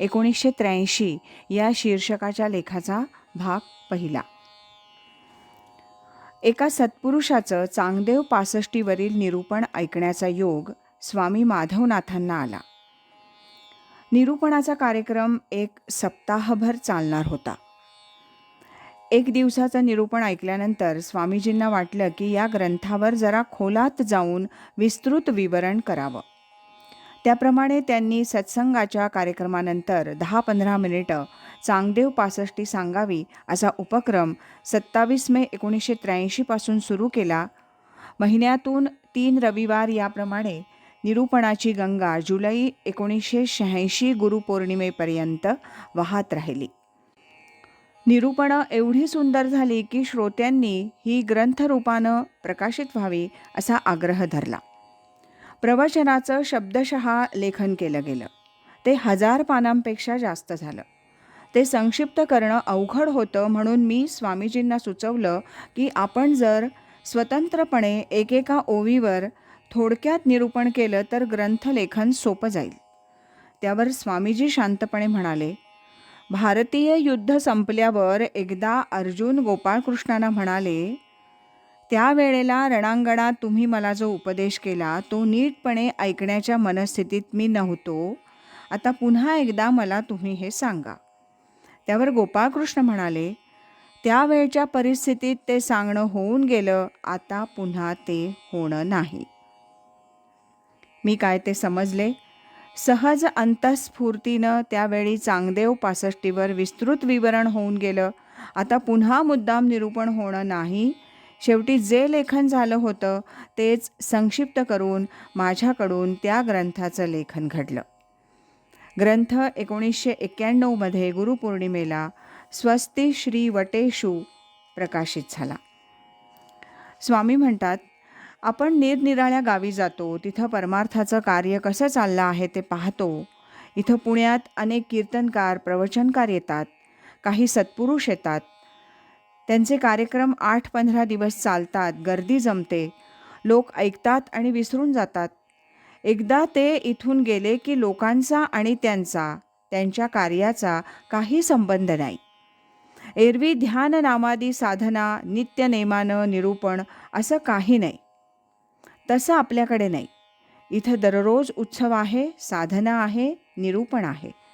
एकोणीसशे त्र्याऐंशी या शीर्षकाच्या लेखाचा भाग पहिला. एका सत्पुरुषाचं चांगदेव पासष्टीवरील निरूपण ऐकण्याचा योग स्वामी माधवनाथांना आला. निरूपणाचा कार्यक्रम एक सप्ताहभर चालणार होता. एक दिवसाचं निरूपण ऐकल्यानंतर स्वामीजींना वाटलं की या ग्रंथावर जरा खोलात जाऊन विस्तृत विवरण करावं. त्याप्रमाणे त्यांनी सत्संगाच्या कार्यक्रमानंतर दहा पंधरा मिनिटं चांगदेव पासष्टी सांगावी असा उपक्रम सत्तावीस मे एकोणीसशे त्र्याऐंशीपासून सुरू केला. महिन्यातून तीन रविवार याप्रमाणे निरूपणाची गंगा जुलै एकोणीसशे शहाऐंशी गुरुपौर्णिमेपर्यंत वाहत राहिली. निरूपणं एवढी सुंदर झाली की श्रोत्यांनी ही ग्रंथरूपानं प्रकाशित व्हावी असा आग्रह धरला. प्रवचनाचं शब्दशः लेखन केलं गेलं. ते हजार पानांपेक्षा जास्त झालं. ते संक्षिप्त करणं अवघड होतं म्हणून मी स्वामीजींना सुचवलं की आपण जर स्वतंत्रपणे एकेका ओवीवर थोडक्यात निरूपण केलं तर ग्रंथलेखन सोपं जाईल. त्यावर स्वामीजी शांतपणे म्हणाले भारतीय युद्ध संपल्यावर एकदा अर्जुन गोपाळकृष्णांना म्हणाले त्यावेळेला रणांगणात तुम्ही मला जो उपदेश केला तो नीटपणे ऐकण्याच्या मनस्थितीत मी नव्हतो. आता पुन्हा एकदा मला तुम्ही हे सांगा. त्यावर गोपाळकृष्ण म्हणाले त्यावेळच्या परिस्थितीत ते सांगणं होऊन गेलं आता पुन्हा ते होणं नाही. मी काय ते समजले? सहज अंतस्फूर्तीनं त्यावेळी चांगदेव पासष्टीवर विस्तृत विवरण होऊन गेलं. आता पुन्हा मुद्दाम निरूपण होणं नाही. शेवटी जे लेखन झालं होतं तेच संक्षिप्त करून माझ्याकडून त्या ग्रंथाचं लेखन घडलं. ग्रंथ एकोणीसशे एक्क्याण्णवमध्ये गुरुपौर्णिमेला स्वस्ती श्री वटेशू प्रकाशित झाला. स्वामी म्हणतात आपण निरनिराळ्या गावी जातो तिथं परमार्थाचं कार्य कसं चाललं आहे ते पाहतो. इथं पुण्यात अनेक कीर्तनकार प्रवचनकार येतात. काही सत्पुरुष येतात. त्यांचे कार्यक्रम आठ पंधरा दिवस चालतात. गर्दी जमते. लोक ऐकतात आणि विसरून जातात. एकदा ते इथून गेले की लोकांचा आणि त्यांचा त्यांच्या कार्याचा काही संबंध नाही. एरवी ध्यान नामादी साधना नित्यनेमानं निरूपण असं काही नाही. तसं आपल्याकडे नाही. इथं दररोज उत्सव आहे साधना आहे निरूपण आहे.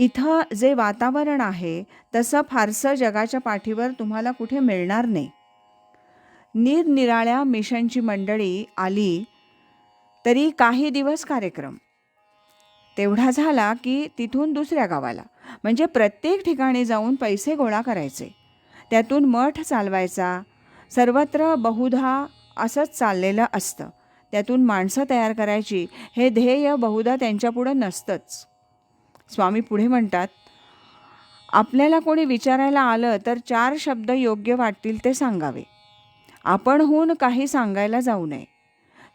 इथं जे वातावरण आहे तसं फारसं जगाच्या पाठीवर तुम्हाला कुठे मिळणार नाही. निरनिराळ्या मिशनची मंडळी आली तरी काही दिवस कार्यक्रम. तेवढा झाला की तिथून दुसऱ्या गावाला. म्हणजे प्रत्येक ठिकाणी जाऊन पैसे गोळा करायचे. त्यातून मठ चालवायचा सर्वत्र बहुधा असंच चाललेलं असतं. त्यातून माणसं तयार करायची हे ध्येय बहुधा त्यांच्यापुढं नसतंच. स्वामी पुढे म्हणतात आपल्याला कोणी विचारायला आलं तर चार शब्द योग्य वाटतील ते सांगावे. आपणहून काही सांगायला जाऊ नये.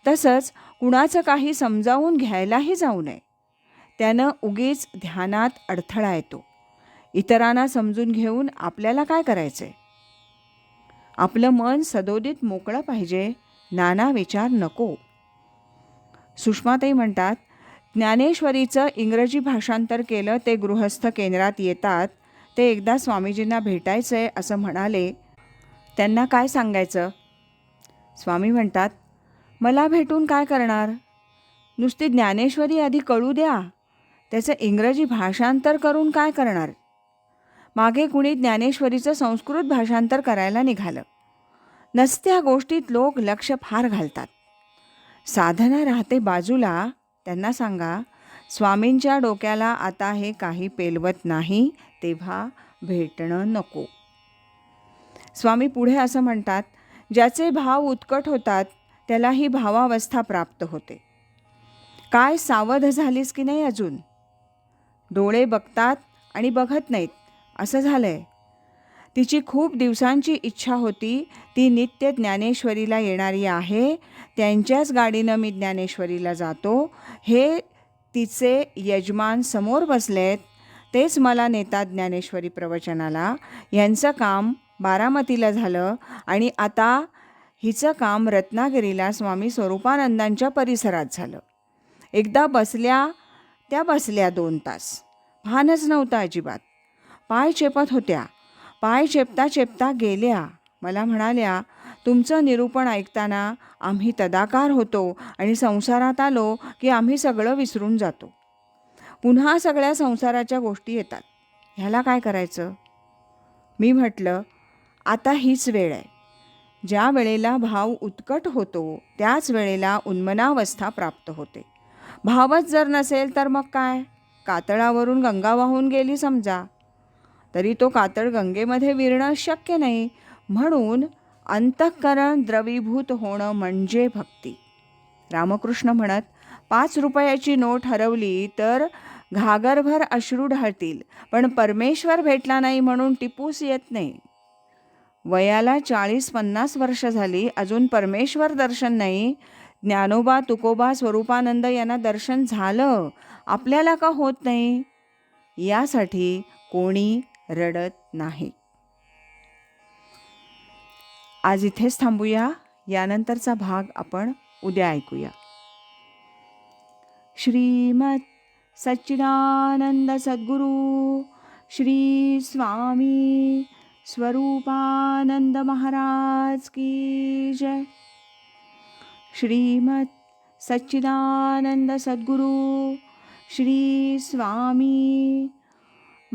तसंच कुणाचं काही समजावून घ्यायलाही जाऊ नये. त्यानं उगीच ध्यानात अडथळा येतो. इतरांना समजून घेऊन आपल्याला काय करायचं आपलं मन सदोदित मोकळं पाहिजे नाना विचार नको. सुषमाताई म्हणतात ज्ञानेश्वरीचं इंग्रजी भाषांतर केलं ते गृहस्थ केंद्रात येतात ते एकदा स्वामीजींना भेटायचं आहे असं म्हणाले. त्यांना काय सांगायचं? स्वामी म्हणतात मला भेटून काय करणार? नुसती ज्ञानेश्वरी आधी कळू द्या. त्याचं इंग्रजी भाषांतर करून काय करणार? मागे कुणी ज्ञानेश्वरीचं संस्कृत भाषांतर करायला निघालं. नसत्या गोष्टीत लोक लक्ष फार घालतात. साधना राहते बाजूला त्यांना सांगा स्वामींच्या डोक्याला आता हे काही पेलवत नाही तेव्हा भेटणं नको. स्वामी पुढे असं म्हणतात ज्याचे भाव उत्कट होतात त्याला ही भावावस्था प्राप्त होते. काय सावध झालीस की नाही अजून? डोळे बघतात आणि बघत नाहीत असं झालं आहे तिची खूप दिवसांची इच्छा होती. ती नित्य ज्ञानेश्वरीला येणारी आहे. त्यांच्याच गाडीनं मी ज्ञानेश्वरीला जातो. हे तिचे यजमान समोर बसलेत. तेच मला नेतात ज्ञानेश्वरी प्रवचनाला. यांचं काम बारामतीला झालं आणि आता हिचं काम रत्नागिरीला स्वामी स्वरूपानंदांच्या परिसरात झालं. एकदा बसल्या त्या बसल्या दोन तास. भानच नव्हतं अजिबात. पाय चेपत होत्या. पाय चेपता चेपता गेल्या. मला म्हणाल्या तुमचं निरूपण ऐकताना आम्ही तदाकार होतो आणि संसारात आलो की आम्ही सगळं विसरून जातो. पुन्हा सगळ्या संसाराच्या गोष्टी येतात. ह्याला काय करायचं? मी म्हटलं आता हीच वेळ आहे. ज्या वेळेला भाव उत्कट होतो त्याच वेळेला उन्मनावस्था प्राप्त होते. भावच जर नसेल तर मग काय? कातळावरून गंगा वाहून गेली समजा. तरी तो कातळ गंगेमध्ये विरणं शक्य नाही. म्हणून अंतःकरण द्रवीभूत होणं म्हणजे भक्ती. रामकृष्ण म्हणत पाच रुपयाची नोट हरवली तर घागरभर अश्रू ढाळतील पण परमेश्वर भेटला नाही म्हणून टिपूस येत नाही. वयाला चाळीस पन्नास वर्ष झाली अजून परमेश्वर दर्शन नाही. ज्ञानोबा तुकोबा स्वरूपानंद यांना दर्शन झालं आपल्याला का होत नाही? यासाठी कोणी रडत नाही. आज इथेच थांबूया. यानंतरचा भाग आपण उद्या ऐकूया. श्रीमत सच्चिदानंद सद्गुरु श्री स्वामी स्वरूपानंद महाराज की जय. श्रीमत सच्चिदानंद सद्गुरु श्री स्वामी